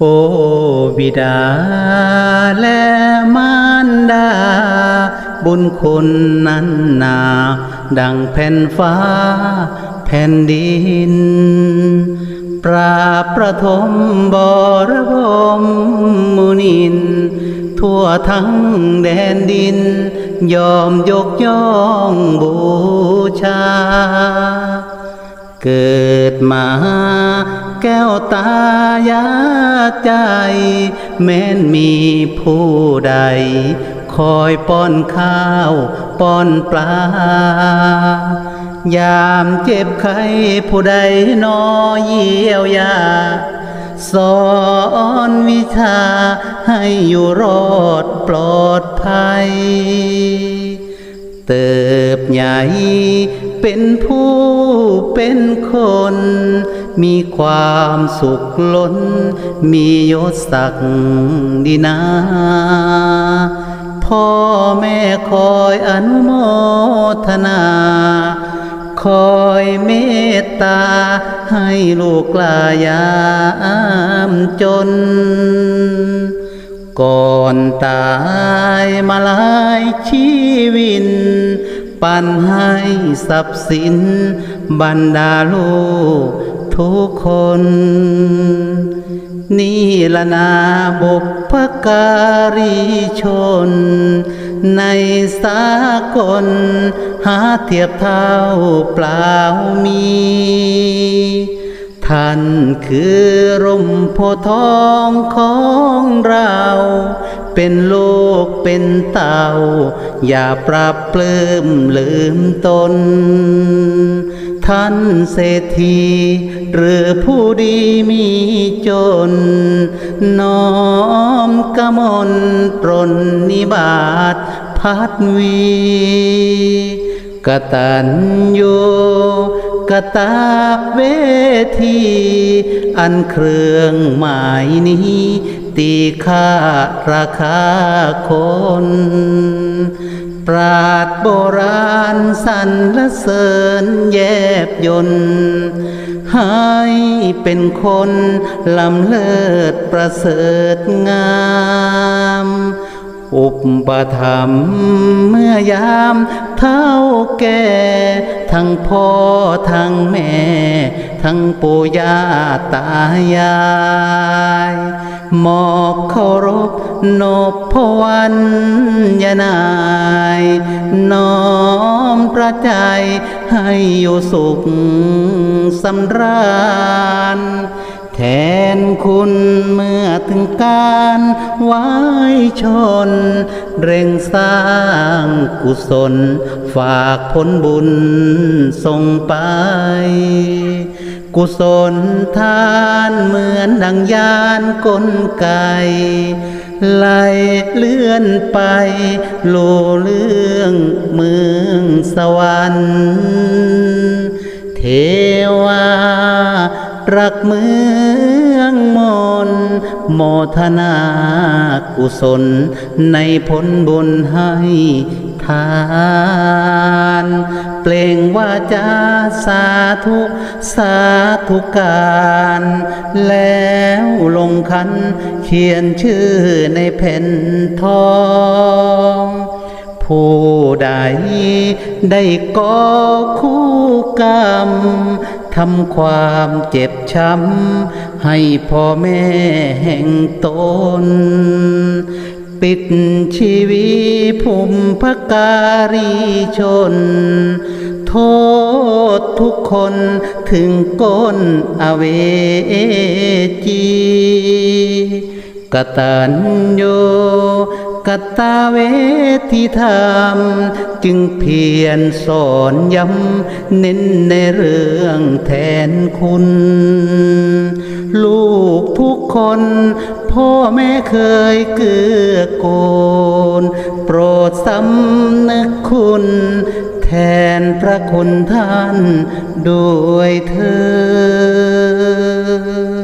โอบิดาและมารดา บุญคุณนั้นนา ดังแผ่นฟ้า แผ่นดิน ปราประทมบรบมมุนิน ทั่วทั้งแดนดิน ยอมยกย่องบูชา เกิดมา แก้วตายาใจ แม้นมีผู้ใด คอยป้อนข้าวป้อนปลายามเจ็บไข้ผู้ใดนอเยี่ยวยา สอนวิชาให้อยู่รอดปลอดภัย เติบใหญ่เป็นผู้เป็นคน มีความสุขล้น มียศศักดีนาพ่อแม่คอยอนุโมทนา คอยเมตตา ให้ลูกลายามจน ก่อนตายมาลายชีวิน ปันให้ทรัพย์สินบรรดาลูกทุกคน นี่ละนาบุพการีชน ในสากล หาเทียบเท่าเปล่ามี ท่านคือร่มโพธิ์ทองของเรา เป็นโลกเป็นเต่า อย่าปรับปลื้มลืมตน ท่านเศรษฐีหรือผู้ดีมีจน น้อมกมลปรนนิบาตพัดวีกตัญญูกตาเวที อันเครื่องหมายนี้ ตีค่าราคาคน ปราดโบราณสรรเสริญแยบยนให้เป็นคนลำเลิศประเสริฐงามอุปถัมเมื่อยามเท่าแก่ ทั้งพ่อทั้งแม่ ทั้งปู่ย่าตายาย หมอบเคารพนบพวันยานายน้อมประใจให้อยู่สุขสำราญแทนคุณเมื่อถึงการไว้ชน เร่งสร้างกุศล ฝากผลบุญส่งไป กุศลทานเหมือนดังยานกลไกไหลเลื่อนไปโลเรื่องเมืองสวรรค์ เทวารักเมือง โมทนากุศล ในผลบุญให้ทานเปล่งว่าจาสาธุสาธุการแล้วลงคันเขียนชื่อในแผ่นทองผู้ใดได้ก่อคู่กรรม ทำความเจ็บช้ำ ให้พ่อแม่แห่งตน ปิดชีวิตภูมิพการีชน โทษทุกคนถึงก้นอเวจีกตัญญู กตเวทิธรรม จึงเพียรสอนย้ำเน้นในเรื่องแทนคุณ ลูกทุกคนพ่อแม่เคยเกื้อกูลโปรดสำนึกคุณ แทนพระคุณท่านด้วยเธอ